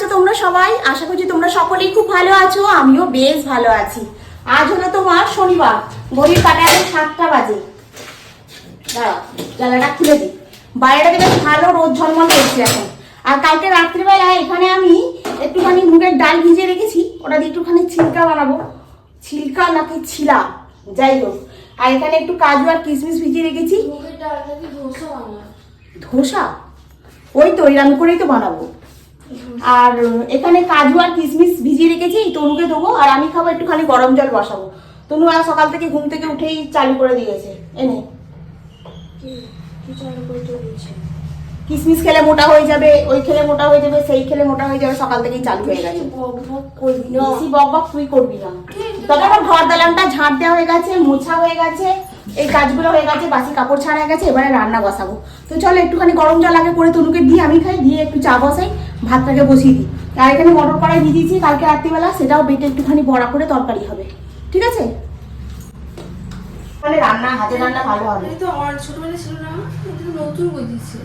আছো তোমরা সবাই? আশা করছি তোমরা সকলেই খুব ভালো আছো আমিও বেশ ভালো আছি। আজ হলো তোমার শনিবার ঘড়ির কাটা এখন সাতটা বাজে। দাঁড়াও জানালাটা খুলে দিই। বাইরেটা বেশ ভালো রোদ ঝলমল করছে এখন। আর কালকে রাত্রিবেলা এখানে আমি একটুখানি মুগের ডাল ভিজে রেখেছি ওটা দিয়ে একটুখানি ছিলকা বানাবো। ছিলকা নাকি ছিলা? যাই হোক আর এখানে একটু কাজু আর কিশমিশ ভিজিয়ে রেখেছি। ধোসা ওই তো এরকম করেই তো বানাবো। আর এখানে কাজু আর কিশমিশ ভিজিয়ে রেখেছি তনুকে দেবো আর আমি খাব একটুখানি গরম জল বসাবো। তনু আর সকাল থেকে ঘুম থেকে উঠেই চালু করে দিয়েছে। এনে কিশমিশ খেলে মোটা হয়ে যাবে ওই খেলে মোটা হয়ে যাবে সেই খেলে মোটা হয়ে যাবে সকাল থেকেই চালু হয়ে গেছে। বক বক বেশি বক বক তুই করবি না। তবে আমার ঘর দালানটা ঝাঁট দেওয়া হয়ে গেছে মোছা হয়ে গেছে এই কাজগুলো হয়ে গেছে বাসি কাপড় ছাড়া হয়ে গেছে এবারে রান্না বসাবো। তো চলো একটুখানি গরম জল আগে করে তনুকে দিয়ে আমি খাই দিয়ে একটু চা বসাই ভাতটাকে বসিয়ে দিই। আর এখানে মটর কড়াই দিয়ে দিয়েছি কালকে রাত্রিবেলা সেটাও বেটে একটুখানি বড়া করে তরকারি হবে। ঠিক আছে? মানে রান্না হাতে রান্না ভালো হবে। তো আমার ছোটবেলা ছিল না এটা নতুন বই দিচ্ছে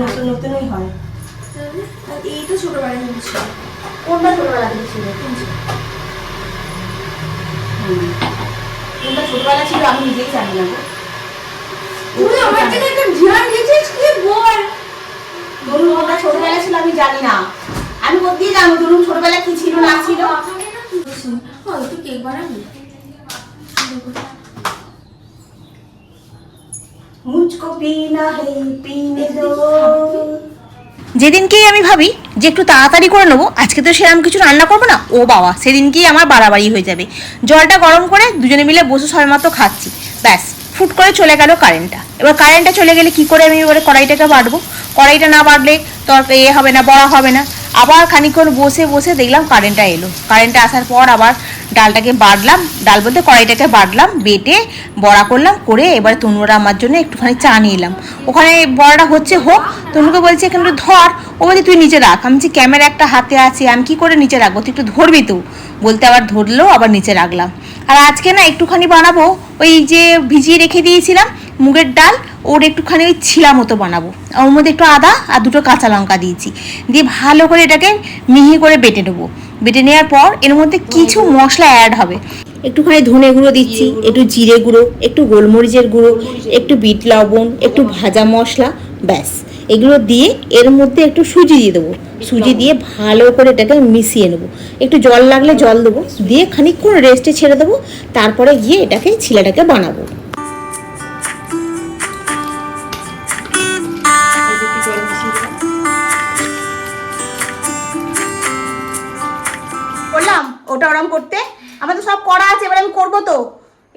নতুন নতুনই হয়। এইটা কোনটা ছোটবেলা। কোনটা ছোটবেলা ছিল আমি নিজেই জানি না আমার থেকে একটা ধ্যান দিয়েছিস কি বল ধরুন ওটা ছোটবেলা ছিল আমি জানি না আমি কোথা দিয়ে জানব ধরুন ছোটবেলা কি ছিল না ছিল আমাকে না কি বলছিস হ্যাঁ তুই কেক বানাবি মুঝকো পিনা হে পিনে দো যেদিনকেই আমি ভাবি যে একটু তাড়াতাড়ি করে নেব, আজকে তো সেরকম কিছু রান্না করব না, ও বাবা, সেদিনকেই আমার বাড়াবাড়ি হয়ে যাবে। জলটা গরম করে দুজনে মিলে বসে সবাই মতো খাচ্ছি। ব্যাস। ফুট করে চলে গেল কারেন্টটা। এবার কারেন্টটা চলে গেলে কি করে আমি এবারে কড়াইটাকে বাটবো কড়াইটা না বাটলে তোর এ হবে না, বড়া হবে না। আবার খানিকক্ষণ বসে বসে দেখলাম কারেন্টটা এলো। কারেন্টটা আসার পর আবার ডালটাকে বাটলাম ডাল বলতে কড়াইটাকে বাটলাম বেটে বড়া করলাম, করে এবারে তনুরা আমার জন্য একটুখানি চা নিয়ে এলাম। ওখানে বড়াটা হচ্ছে, হোক, তনুকে বলছে, এখানে ধর। ও বলছে, তুই নিচে রাখ। আমি বলছি, ক্যামেরা একটা হাতে আছে, আমি কি করে নিচে রাখব? তুই একটু ধরবি তো। বলতে আবার ধরলো, আবার নিচে রাখলাম। আর আজকে না একটুখানি বানাবো, ওই যে ভিজিয়ে রেখে দিয়েছিলাম মুগের ডাল, ওর একটুখানি ওই ছিলা মতো বানাবো। ওর মধ্যে একটু আদা আর দুটো কাঁচা লঙ্কা দিয়েছি। দিয়ে ভালো করে এটাকে মিহি করে বেটে নেব। বেটে নেওয়ার পর এর মধ্যে কিছু মশলা অ্যাড হবে। একটুখানি ধনে গুঁড়ো দিচ্ছি, একটু জিরে গুঁড়ো, একটু গোলমরিচের গুঁড়ো, একটু বিট লবণ, একটু ভাজা মশলা, ব্যাস। এগুলো দিয়ে এর মধ্যে একটু সুজি দিয়ে দেবো। সুজি দিয়ে ভালো করে এটাকে মিশিয়ে নেব। একটু জল লাগলে জল দেবো। দিয়ে খানিকক্ষণ রেস্টে ছেড়ে দেবো। তারপরে গিয়ে এটাকে ছিলাটাকে বানাবো। করলাম ওটা ওরম করতে? আমার তো সব করা আছে, এবার আমি করব তো।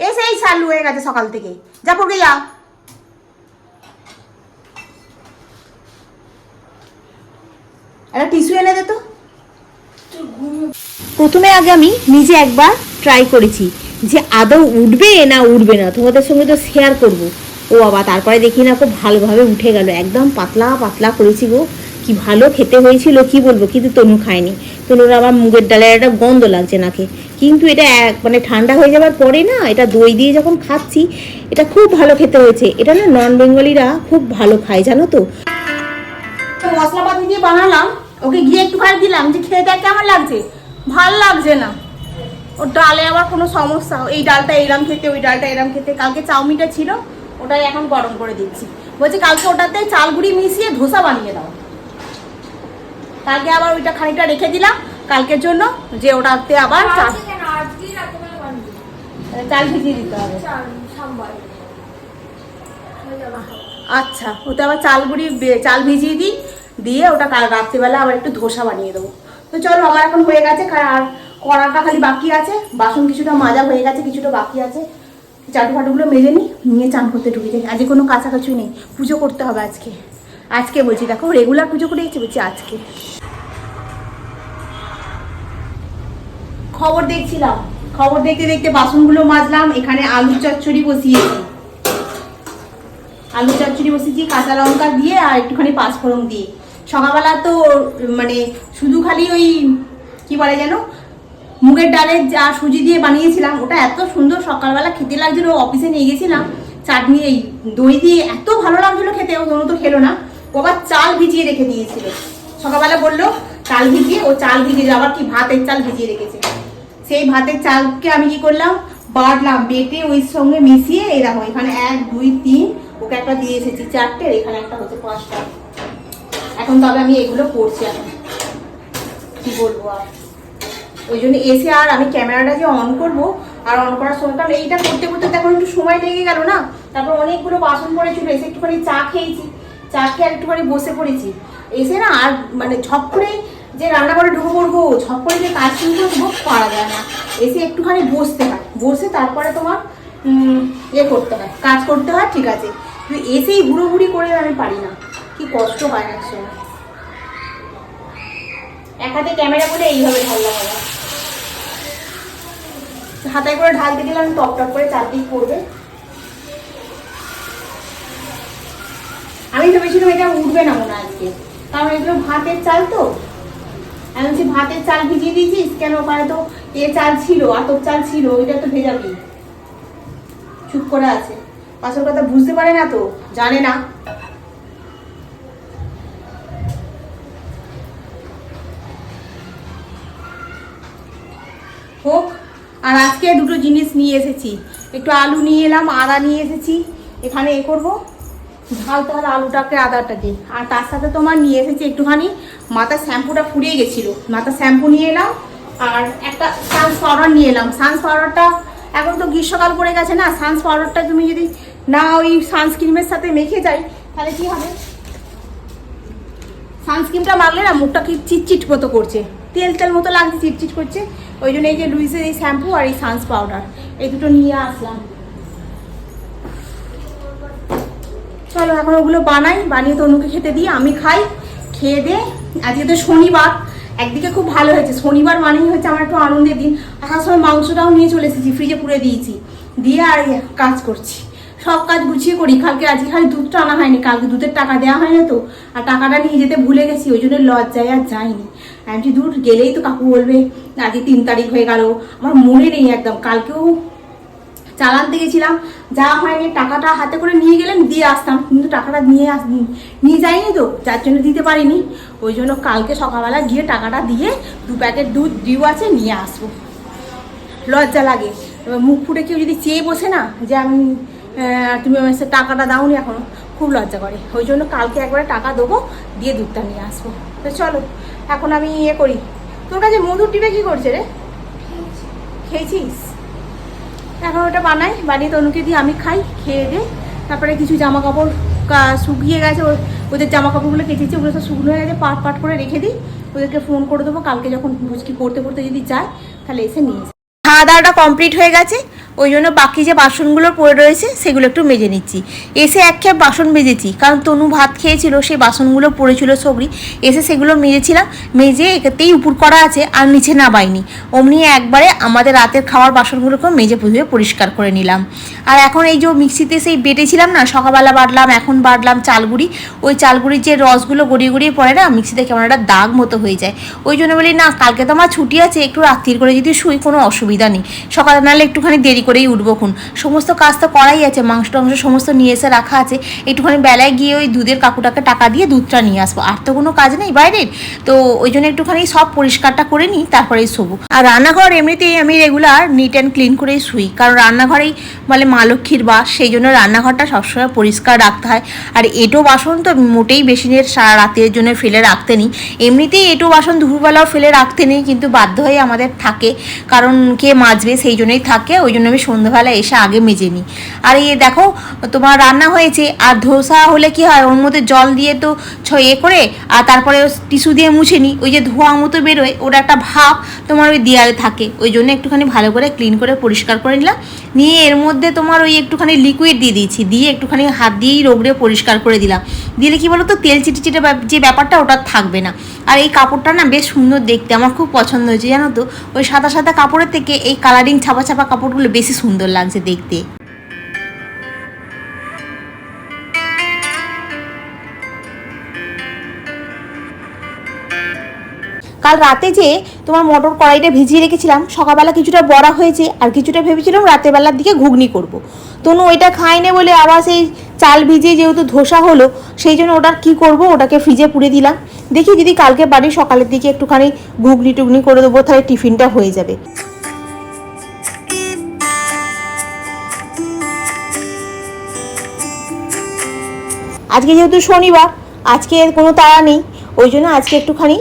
এসেই চালু হয়ে গেছে সকাল থেকে। যা পড়বে যা একটা টিস্যু এনে দে তো। প্রথমে আগে আমি নিজে একবার ট্রাই করেছি যে আদৌ উঠবে না উঠবে না তোমাদের সঙ্গে তো শেয়ার করব। ও বাবা তারপরে দেখি না খুব ভালোভাবে উঠে গেল একদম পাতলা পাতলা করেছি গো। কি ভালো খেতে হয়েছিল কি বলব কিন্তু তনু খায়নি। তনুর আবার মুগের ডালের একটা গন্ধ লাগছে নাকে। কিন্তু এটা এক মানে ঠান্ডা হয়ে যাওয়ার পরে না এটা দই দিয়ে যখন খাচ্ছি এটা খুব ভালো খেতে হয়েছে। এটা না নন বেঙ্গলিরা খুব ভালো খায় জানো তো? মশলাপাতি দিয়ে বানালাম ওকে গিয়ে একটুখানি দিলাম যে খেয়ে দেখ কেমন লাগছে? ভালো লাগছে না। ওর ডালে আবার কোনো সমস্যা এই ডালটা এরাম খেতে ওই ডালটা এরাম খেতে। কালকে চাউমিনটা ছিল ওটাই এখন গরম করে দিচ্ছি। বলছে কালকে ওটাতে চাল গুঁড়ি মিশিয়ে ধোসা বানিয়ে দাও। কালকে আবার ওইটা খানিকটা রেখে দিলাম। কালকের জন্য যে ওটাতে আবার চাল চাল ভিজিয়ে দিতে হবে। আচ্ছা ওতে আবার চাল গুঁড়ি চাল ভিজিয়ে দিই। দিয়ে ওটা রাত্রিবেলা আবার একটু ধোসা বানিয়ে দেবো। তো চলো, আমার এখন হয়ে গেছে আর কড়াটা খালি বাকি আছে, বাসন কিছুটা মাজা হয়ে গেছে, কিছুটা বাকি আছে। চাটু ফাটুগুলো মেজে নিই, নিয়ে চান করতে ঢুকে যাই। আজকে কোনো কাছাকাছি নেই, পুজো করতে হবে আজকে। আজকে বলছি, দেখো রেগুলার পুজো করে যাচ্ছি বলছি আজকে। খবর দেখছিলাম, খবর দেখতে দেখতে বাসনগুলো মাজলাম, এখানে আলু চচ্চড়ি বসিয়েছি। আলু চচ্চড়ি বসিয়েছি, কাঁচা লঙ্কা দিয়ে আর একটুখানি পাঁচফোড়ন দিয়ে। সকালবেলা তো মানে শুধু খালি ওই, কি বলে যেন, মুগের ডালের যা সুজি দিয়ে বানিয়েছিলাম, ওটা এত সুন্দর সকালবেলা খেতে লাগছিল, অফিসে নিয়ে গেছিলাম, চাটনি, এই দই দিয়ে এত ভালো লাগছিল খেতে, ও তো খেলো না, ও আবার চাল ভিজিয়ে রেখে দিয়েছিল। সকালবেলা বলল, চাল ভিজিয়ে, ও চাল ভিজিয়ে আবার কি ভাতের চাল ভিজিয়ে রেখেছে। সেই ভাতের চালকে আমি কি করলাম বাড়লাম বেটে ওই সঙ্গে মিশিয়ে দেখো এখানে এক, দুই, তিন, ওকে একটা দিয়ে এসেছি, চারটে এখানে একটা হচ্ছে পাঁচটা। এখন তবে আমি এগুলো করছি এখন। কি বলব আর? ওই জন্য এসে আর আমি ক্যামেরাটা যে অন করব আর অন করার সময়, কারণ এইটা করতে করতে এখন একটু সময় লেগে গেল না? তারপর অনেকগুলো বাসন পড়েছিল, এসে একটুখানি চা খেয়েছি। চা খেয়ে আর একটুখানি বসে পড়েছি। এসে না আর মানে ঝপ করে যে রান্নাঘরে ঢুকে পড়ব, ঝপ করে যে কাজ শুরু করব পারা যায় না। এসে একটুখানি বসতে হয়। বসে তারপরে তোমার ইয়ে করতে হয়, কাজ করতে হয়, ঠিক আছে। কিন্তু এসেই হুড়ি করে আমি পারি না। কি কষ্ট হয় এক এক হাতে ক্যামেরা বলে এইভাবে ঢাললাম আবার হাতায় করে ঢালতে গেলে আমি টপ টপ করে চারদিক পড়বে। আমি ভেবেছিলাম এটা উঠবে না মনে আজকে। কারণ এগুলো ভাতের চাল তো। আমি বলছি, ভাতের চাল ভিজিয়ে দিয়েছিস কেন? ওখানে তো এ চাল ছিল, আতপ চাল ছিল, ওইটা তো ভেজাবি। চুপ করে আছে। আসল কথা বুঝতে পারে না তো, জানে না। আজকে দুটো জিনিস নিয়ে এসেছি। একটু আলু নিয়ে এলাম, আদা নিয়ে এসেছি। এখানে এ করব। ঢালতে হবে আলুটাকে, আদাটাকে। আর তার সাথে তোমার নিয়ে এসেছি একটুখানি মাথার শ্যাম্পুটা ফুরিয়ে গেছিল। মাথার শ্যাম্পু নিয়ে এলাম, আর একটা সানস পাউডার নিয়ে এলাম। সানস পাউডারটা এখন তো গ্রীষ্মকাল পড়ে গেছে না সানস পাউডারটা তুমি যদি না ওই সানস্ক্রিমের সাথে মেখে যাই, তাহলে কি হবে? সানস্ক্রিনটা মারলে না মুখটা কি চিটচিট মতো করছে। তেল তেল মতো লাগছে চিটচিট করছে। ওই জন্য এই যে লুইসের এই শ্যাম্পু আর এই সানস পাউডার, এই দুটো নিয়ে আসলাম। চলো, এখন ওগুলো বানাই, বানিয়ে তনুকে খেতে দিই, আমি খাই, খেয়ে দে। আজকে তো শনিবার, একদিকে খুব ভালো হয়েছে। শনিবার মানেই হচ্ছে আমার একটু আনন্দের দিন। আসার সময় মাংসটাও নিয়ে চলে এসেছি ফ্রিজে পুরে দিয়েছি। দিয়ে আর কাজ করছি। সব কাজ গুছিয়ে করি। কালকে আজকে খালি দুধটা আনা হয়নি, কালকে দুধের টাকা দেওয়া হয় না তো, আর টাকাটা নিয়ে যেতে ভুলে গেছি, ওই জন্য লজ্জায় আর যাইনি। আমি দূর গেলেই তো কাকু বলবে, আজকে তিন তারিখ হয়ে গেল, আমার মনে নেই একদম। কালকেও চালানতে গেছিলাম, যা হয়নি, টাকাটা হাতে করে নিয়ে গেলেন দিয়ে আসতাম, কিন্তু টাকাটা নিয়ে আস, নিয়ে যাইনি তো, যার জন্য দিতে পারিনি। ওই জন্য কালকে সকালবেলা গিয়ে টাকাটা দিয়ে দু প্যাকেট দুধ ডিউ আছে, নিয়ে আসব। লজ্জা লাগে। এবার মুখ ফুটে কেউ যদি চেয়ে বসে না, যে আমি তুমি আমার সে টাকাটা দাওনি এখনও। খুব লজ্জা করে। ওই জন্য কালকে একবারে টাকা দেবো দিয়ে দুধটা নিয়ে আসব। তো চলো এখন আমি ইয়ে করি। তোর কাছে মধুর টিপে কী করছে রে? খেয়েছিস? এখন ওটা বানাই বানিয়ে তনুকে দিয়ে আমি খাই খেয়ে দে। তারপরে কিছু জামা কাপড় শুকিয়ে গেছে ওদের জামা কাপড়গুলো কেচেছি ওগুলো সব শুকনো হয়ে গেছে পাট পাট করে রেখে দিই। ওদেরকে ফোন করে দেবো কালকে যখন বুঝকি পড়তে পড়তে যদি যায় তাহলে এসে নিয়ে খাওয়া দাওয়াটা কমপ্লিট হয়ে গেছে। ওই জন্য বাকি যে বাসনগুলো পড়ে রয়েছে, সেগুলো একটু মেজে নিচ্ছি। এসে এক খেপ বাসন মেজেছি, কারণ তনু ভাত খেয়েছিল, সেই বাসনগুলো পড়েছিল সবরি। এসে সেগুলো মেজেছিলাম, মেজে একেতেই উপর করা আছে, আর নিচে নাবাইনি অমনি একবারে আমাদের রাতের খাওয়ার বাসনগুলোকে মেজে পুজে পরিষ্কার করে নিলাম। আর এখন এই যে মিক্সিতে সেই বেটেছিলাম না, সকালবেলা বাটলাম, এখন বাটলাম চালগুড়ি। ওই চালগুড়ির যে রসগুলো গড়িয়ে গড়িয়ে পড়ে না, মিক্সিতে কেমন একটা দাগ মতো হয়ে যায়। ওই জন্য বলি, না, কালকে তো আমার ছুটি আছে, একটু রাত্রির করে যদি শুই, কোনো অসুবিধা নেই। সকালে নাহলে একটুখানি দেরি করেই উঠবো খুন। সমস্ত কাজ তো করাই আছে, মাংস টাংস সমস্ত নিয়ে এসে রাখা আছে। একটুখানি বেলায় গিয়ে ওই দুধের কাকুটাকে টাকা দিয়ে দুধটা নিয়ে আসব। আর তো কোনো কাজ নেই বাইরের। তো ওই জন্য একটুখানি সব পরিষ্কারটা করে নিই, তারপরেই শোবো। আর রান্নাঘর এমনিতেই আমি রেগুলার নিট অ্যান্ড ক্লিন করেই শুই। কারণ রান্নাঘরেই বলে মা লক্ষ্মীর বাস, সেই জন্য রান্নাঘরটা সবসময় পরিষ্কার রাখতে হয়। আর এটো বাসন তো মোটেই বেশিনের সারা রাতের জন্য ফেলে রাখতে নেই। এমনিতেই এটো বাসন দুপুরবেলাও ফেলে রাখতে নেই, কিন্তু বাধ্য হয়ে আমাদের থাকে। কারণ কে মাজবে সেই জন্যই থাকে, ওই জন্য আমি সন্ধ্যাবেলা এসে আগে মেজে নিই। আর এই দেখো, তোমার রান্না হয়েছে, আর ধোসা হলে কি হয়, ওর মধ্যে জল দিয়ে তো ছ- এ করে, আর তারপরে টিস্যু দিয়ে মুছে নিই। ওই যে ধোঁয়া মতো বেরোয় ওটা একটা ভাব তোমার ওই দেয়ালে থাকে। ওই জন্য একটুখানি ভালো করে ক্লিন করে পরিষ্কার করে নিলাম। নিয়ে এর মধ্যে তোমার ওই একটুখানি লিকুইড দিয়ে দিয়েছি, দিয়ে একটুখানি হাত দিয়েই রোগড়ে পরিষ্কার করে দিলাম। দিলে কি বলো তো তেল চিটে চিটে যে ব্যাপারটা ওটা থাকবে না। আর এই কাপড়টা না বেশ সুন্দর দেখতে, আমার খুব পছন্দ হয়েছে, জানো তো? ওই সাদা সাদা কাপড়ের থেকে এই কালারিং ছাপা ছাপা কাপড়গুলো বেশি সুন্দর লাগছে দেখতে। কাল রাতে যে তোমার মটর কড়াইটা ভিজিয়ে রেখেছিলাম, সকালবেলা কিছুটা বড়া হয়েছে আর কিছুটা ভেবেছিলাম রাতের বেলার দিকে ঘুগনি করব। তনু ওইটা খায়নি বলে আবার সেই চাল ভিজিয়ে যেহেতু ধোসা হলো, সেই জন্য ওটার কি করব? ওটাকে ফ্রিজে পুড়ে দিলাম। দেখি যদি কালকে বাড়ি সকালের দিকে একটুখানি ঘুগনি টুগনি করে দেবো, তাহলে টিফিনটা হয়ে যাবে। আজকে যেহেতু শনিবার, আজকে কোনো তাড়া নেই, ওই জন্য আজকে একটুখানি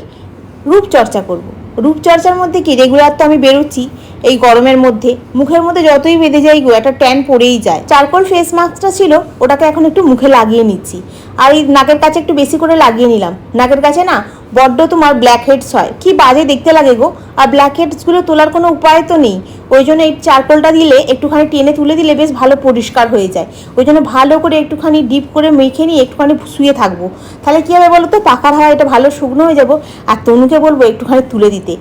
রূপচর্চা করব। রূপচর্চার মধ্যে কি রেগুলার তো আমি বেরোচ্ছি এই গরমের মধ্যে। মুখের মধ্যে যতই বেঁধে যাই গো, একটা ট্যান পড়েই যায়। চারকোল ফেস মাস্কটা ছিল, ওটাকে এখন একটু মুখে লাগিয়ে নিচ্ছি। আর এই নাকের কাছে একটু বেশি করে লাগিয়ে নিলাম। নাকের কাছে না, বড্ড তোমার ব্ল্যাক হেডস হয়। কি বাজে দেখতে লাগে গো। আর ব্ল্যাক হেডসগুলো তোলার কোনো উপায় তো নেই। ওই জন্য এই চারকোলটা দিলে একটুখানি টেনে তুলে দিলে বেশ ভালো পরিষ্কার হয়ে যায়। ওই জন্য ভালো করে একটুখানি ডিপ করে মেখে নিয়ে একটুখানি শুয়ে থাকব। তাহলে কী হবে বলো তো? পাকার হাওয়া এটা ভালো শুকনো হয়ে যাব। আর তনুকে বলব একটুখানি তুলে দিতে।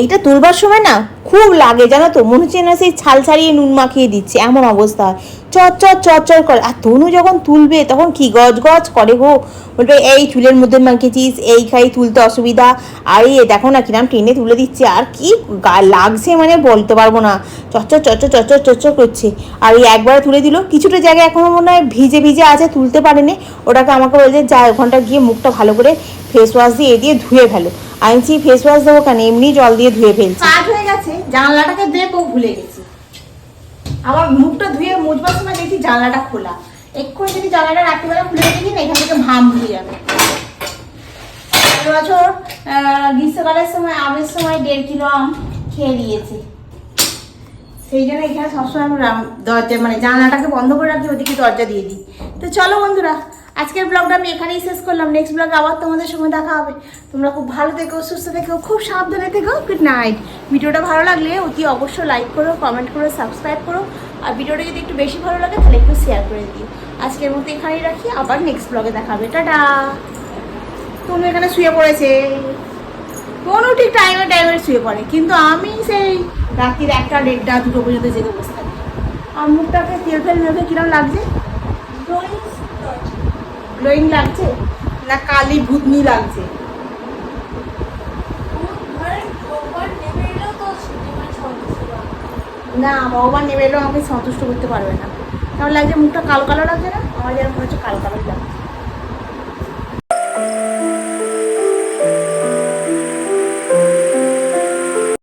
এইটা তুলবার সময় না খুব লাগে, জানো তো? মনে হচ্ছে না সেই ছাল ছাড়িয়ে নুন মাখিয়ে দিচ্ছে, এমন অবস্থা। চর চর চর চর করে। আর তনু যখন তুলবে, তখন কি গজ গজ করে গো? বলবে, এই চুলের মধ্যে মাখিয়েছিস, এই খাই, তুলতে অসুবিধা। আর এই দেখো না কিরাম টেনে তুলে দিচ্ছে। আর কি লাগছে মানে বলতে পারব না। চচ্চর চচ্চর চচ্চর চচ্চর করছে। আর এই একবারে তুলে দিল। কিছুটা জায়গায় এখনও মনে হয় ভিজে ভিজে আছে, তুলতে পারেনি। ওটাকে আমাকে বলছে, যা, ওখানটা গিয়ে মুখটা ভালো করে ফেস ওয়াশ দিয়ে এ দিয়ে ধুয়ে ফেলো। আনছি ফেস ওয়াশ দেবো কেন? এমনি জল দিয়ে ধুয়ে ফেলছি। হয়ে গেছে, জানলাটাকে দেবো ভুলে গেছি। আমার মুখটা ধুয়ে মুছবার সময় দেখি জানলাটা খোলা। এক্ষুনি যদি জানলাটা রাত্রিবেলা খুলে দেখি না, এখান থেকে ভাম ভুলে যাবে। বছর গ্রীষ্মকালের সময়, আমের সময় দেড় কিলো আম খেয়ে নিয়েছি। সেই জন্য এখানে সবসময় আমি দরজা মানে জানলাটাকে বন্ধ করে রাখি, ওদিকে দরজা দিয়ে দিই। তো চলো বন্ধুরা আজকের ব্লগটা আমি এখানেই শেষ করলাম। নেক্সট ব্লগে আবার তোমাদের সঙ্গে দেখা হবে। তোমরা খুব ভালো থেকো, সুস্থ থেকো, খুব সাবধানে থেকো। গুড নাইট ভিডিওটা ভালো লাগলে অতি অবশ্যই লাইক করো কমেন্ট করো সাবস্ক্রাইব করো। আর ভিডিওটা যদি একটু বেশি ভালো লাগে, তাহলে একটু শেয়ার করে দিও। আজকের মতো এখানেই রাখি। আবার নেক্সট ব্লগে দেখা হবে। টাটা! তুমি এখানে শুয়ে পড়েছে। কোনো ঠিক টাইমে টাইমে শুয়ে পড়ে। কিন্তু আমি সেই রাত্রির একটা দেড়টা, দুটো পর্যন্ত জেগে বসে থাকি। আর মুখটাকে তেল ফেল মেখে কিরম লাগছে? গ্লোয়িং লাগছে না কালি ভূতনি লাগছে? না, ভগবান নেমে এলেও আমাকে সন্তুষ্ট করতে পারবে না। তাহলে লাগছে? মুখটা কালো কালো লাগছে না? আমার যেন মনে হচ্ছে কালো কালো লাগছে।